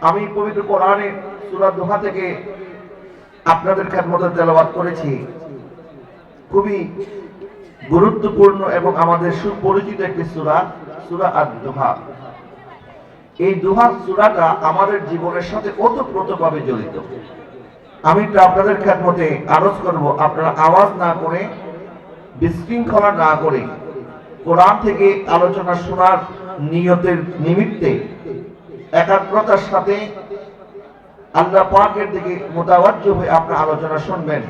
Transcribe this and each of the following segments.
আমি পবিত্র কোরআনে সূরা দোহা থেকে আপনাদের খেদমতে তেলাওয়াত করেছি। খুবই গুরুত্বপূর্ণ এবং আমাদের সুপরিচিত একটি সূরা সূরা আদ-দোহা। এই দোহা সূরাটা আমাদের জীবনের সাথে ওতপ্রোতভাবে জড়িত। আমি একটু আপনাদের খেদমতে আরজ করব, আপনারা আওয়াজ না করে, বিশৃঙ্খলা না করে কোরআন থেকে আলোচনা শোনার নিয়তের নিমিত্তে একাগ্রতার সাথে আল্লাহ পাকের দিকে মোতাবাজ্য হয়ে আপনার আলোচনা শুনবেন।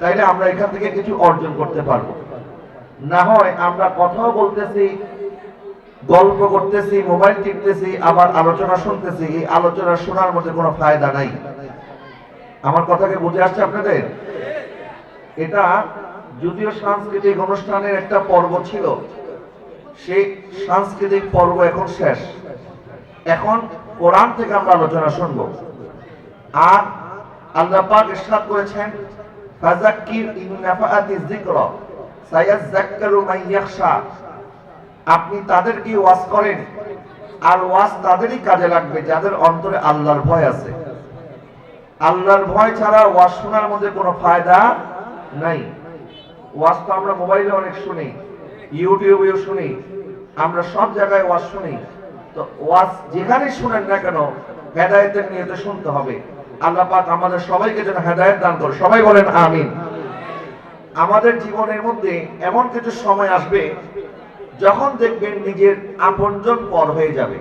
তাইলে আমরা এখান থেকে কিছু অর্জন করতে পারব। না হয় আমরা কথাও বলতেছি, গল্প করতেছি, মোবাইল টিপতেছি, আবার আলোচনা শুনতেছি, এই আলোচনা শোনার মধ্যে কোনো ফায়দা নাই। আমার কথাকে বুঝে আসছে আপনাদের? এটা যদিও সাংস্কৃতিক অনুষ্ঠানের একটা পর্ব ছিল, সেই সাংস্কৃতিক পর্ব এখন শেষ। এখন কোরআন থেকে আমরা আলোচনা শুনব। আর আল্লাহ পাক ইরশাদ করেছেন, ফাযাক্কির ইন নাফাআতি যিকরা সায়াযাক্কারু মান ইয়াখশা। আপনি তাদেরকে ওয়াজ করেন, আর ওয়াজ তাদেরই কাজে লাগবে, যাদের অন্তরে আল্লাহর ভয় আছে। আল্লাহর ভয় ছাড়া ওয়াজ শোনার মধ্যে কোনো ফায়দা নাই। ওয়াজ তো আমরা মোবাইলে অনেক শুনি, ইউটিউবেও শুনি, আমরা সব জায়গায় ওয়াজ শুনি। তো ওয়াজ যেখানে শুনেন না কেন, হেদায়েতের তো শুনতে হবে। আল্লাহ পাক আমাদের সবাইকে যেন হেদায়েত দান করে সবাই বলেন আমিন। আমাদের জীবনের মধ্যে এমন কিছু সময় আসবে, যখন দেখবেন নিজের আপনজন পর হয়ে যাবে।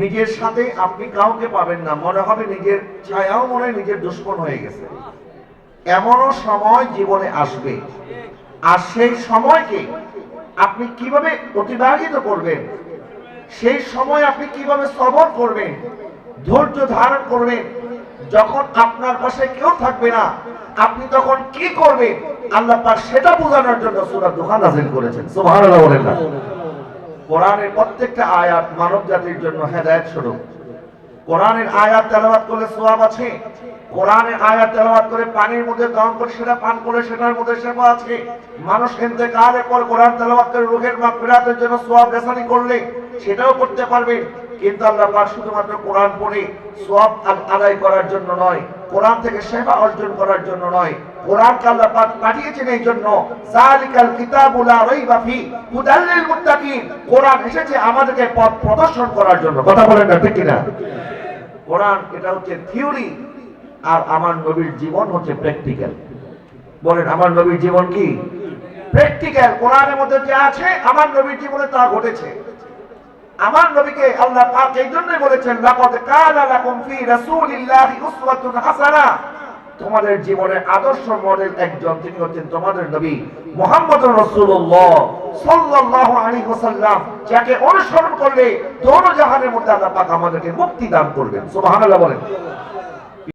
নিজের সাথে আপনি কাউকে পাবেন না, মনে হবে নিজের ছায়াও মনে নিজের দুশ্মন হয়ে গেছে। এমনও সময় জীবনে আসবে। আর সেই সময়কে আপনি কীভাবে অতিবাহিত করবেন সেই সময় আপনি কীভাবে সবর করবেন, ধৈর্য ধারণ করবেন, যখন আপনার পাশে কেউ থাকবে না, আপনি তখন কি করবেন? আল্লাহ পাক সেটা বোঝানোর জন্য সূরা দুহা নাযিল করেছেন। সুবহানাল্লাহ বলেন না। কোরআনের প্রত্যেকটা আয়াত মানব জাতির জন্য হেদায়েত স্বরূপ। কোরআনের আয়াত তেলাওয়াত করলে সওয়াব আছে। কোরআনের আয়াত তেলাওয়াত করে পানির মধ্যে দম করে সেটা পান করে সেটার মধ্যে সেবা আছে। মানুষ ইন্তেকালের পর কোরআন তেলাওয়াত করে রূহের মাগফিরাতের জন্য সওয়াব রেসানি করলে সেটাও করতে পারবেন কিন্তু আল্লাহ পাক শুধুমাত্র কোরআন পড়ে সওয়াব আদায় করার জন্য নয়, কোরআন থেকে সেবা অর্জন করার জন্য নয়। কোরআনকে আল্লাহ পাক পাঠিয়েছেন এই জন্য জালিকাল কিতাবুল লা রাইবা ফি হুদাল লিল মুত্তাকিন। কোরআন এসেছে আমাদেরকে পথ প্রদর্শন করার জন্য। কথা বলেন না, ঠিক কিনা? কোরআন এটা হচ্ছে থিওরি, আর আমার নবীর জীবন হচ্ছে প্র্যাকটিক্যাল। বলেন, আমার নবীর জীবন কি? প্র্যাকটিক্যাল। কোরআনের মধ্যে যে আছে, আমার নবীর জীবনে তা ঘটেছে। আমার নবীকে আল্লাহ পাক এই জন্যই বলেছেন, লাকাদ কানা লাকুম ফি রাসূলিল্লাহি উসওয়াতুন হাসানা। তোমাদের জীবনের আদর্শ মডেল একজন, তিনি হচ্ছেন তোমাদের নবী মোহাম্মদ রসুল্লাহ সাল্লাল্লাহু আলাইহি ওয়াসাল্লাম, যাকে অনুসরণ করলে দোনো জাহানের মধ্যে আল্লাহ পাক আমাদেরকে মুক্তি দান করবেন। সুবহানাল্লাহ বলেন।